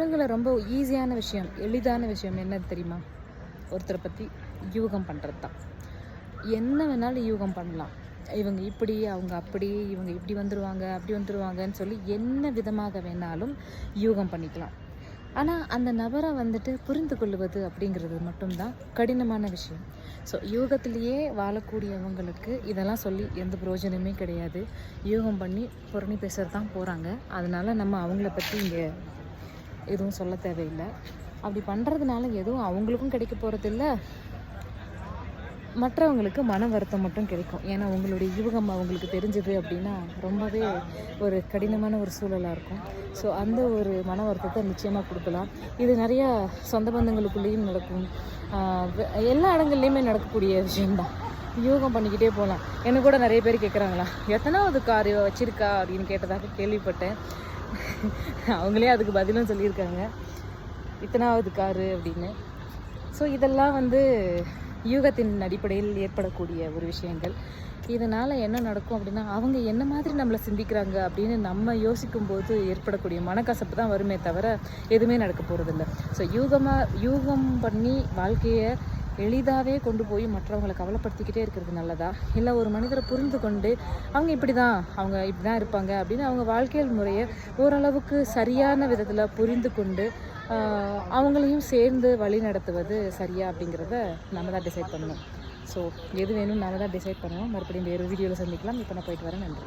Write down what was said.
உலகில் ரொம்ப ஈஸியான விஷயம் எளிதான விஷயம் என்ன தெரியுமா? ஒருத்தரை பற்றி யூகம் பண்ணுறது தான். என்ன வேணாலும் யூகம் பண்ணலாம். இவங்க இப்படி அவங்க அப்படி இவங்க இப்படி வந்துடுவாங்க அப்படி வந்துடுவாங்கன்னு சொல்லி என்ன விதமாக வேணாலும் யூகம் பண்ணிக்கலாம். ஆனால் அந்த நபரை வந்துட்டு புரிந்து கொள்வது அப்படிங்கிறது மட்டும்தான் கடினமான விஷயம். ஸோ யூகத்திலேயே வாழக்கூடியவங்களுக்கு இதெல்லாம் சொல்லி எந்த பிரயோஜனமே கிடையாது. யூகம் பண்ணி புரணி பேசுகிறது தான் போகிறாங்க அதனால் நம்ம அவங்கள பற்றி இங்கே எதுவும் சொல்ல தேவையில்லை. அப்படி பண்ணுறதுனால எதுவும் அவங்களுக்கும் கிடைக்க போகிறதில்ல மற்றவங்களுக்கு மன வருத்தம் மட்டும் கிடைக்கும். ஏன்னா உங்களுடைய யூகம் அவங்களுக்கு தெரிஞ்சது அப்படின்னா ரொம்பவே ஒரு கடினமான ஒரு சூழலாக இருக்கும். ஸோ அந்த ஒரு மன வருத்தத்தை நிச்சயமாக கொடுக்கலாம். இது நிறையா சொந்த பந்தங்களுக்குள்ளேயும் நடக்கும். எல்லா இடங்கள்லையுமே நடக்கக்கூடிய விஷயம்தான். யோகம் பண்ணிக்கிட்டே போகலாம். எனக்கு கூட நிறைய பேர் கேட்குறாங்களா எத்தனாவது கார் இவ வச்சிருக்கா? அப்படின்னு கேட்டதாக கேள்விப்பட்டேன். அவங்களே அதுக்கு பதிலும் சொல்லியிருக்காங்க. இத்தனாவது காரு அப்படின்னு. ஸோ இதெல்லாம் வந்து யூகத்தின் அடிப்படையில் ஏற்படக்கூடிய ஒரு விஷயங்கள். இதனால் என்ன நடக்கும் அப்படின்னா அவங்க என்ன மாதிரி நம்மளை சிந்திக்கிறாங்க அப்படின்னு நம்ம யோசிக்கும் போது ஏற்படக்கூடிய மனக்கசப்பு தான் வருமே தவிர எதுவுமே நடக்க போகிறதில்ல ஸோ யூகமாக யூகம் பண்ணி வாழ்க்கையை எளிதாகவே கொண்டு போய் மற்றவங்களை கவலைப்படுத்திக்கிட்டே இருக்கிறது நல்லதா? இல்லை ஒரு மனிதரை புரிந்து கொண்டு அவங்க இப்படி தான் அவங்க இப்படி தான் இருப்பாங்க அப்படின்னு அவங்க வாழ்க்கையல் முறையை ஓரளவுக்கு சரியான விதத்தில் புரிந்து கொண்டு அவங்களையும் சேர்ந்து வழி நடத்துவது சரியா அப்படிங்கிறத நம்ம தான் டிசைட் பண்ணணும். ஸோ எது வேணும் நாம தான் டிசைட் பண்ணணும் மறுபடியும் வேறு வீடியோவில் சந்திக்கலாம். இப்போ நான் போயிட்டு வரேன். நன்றி.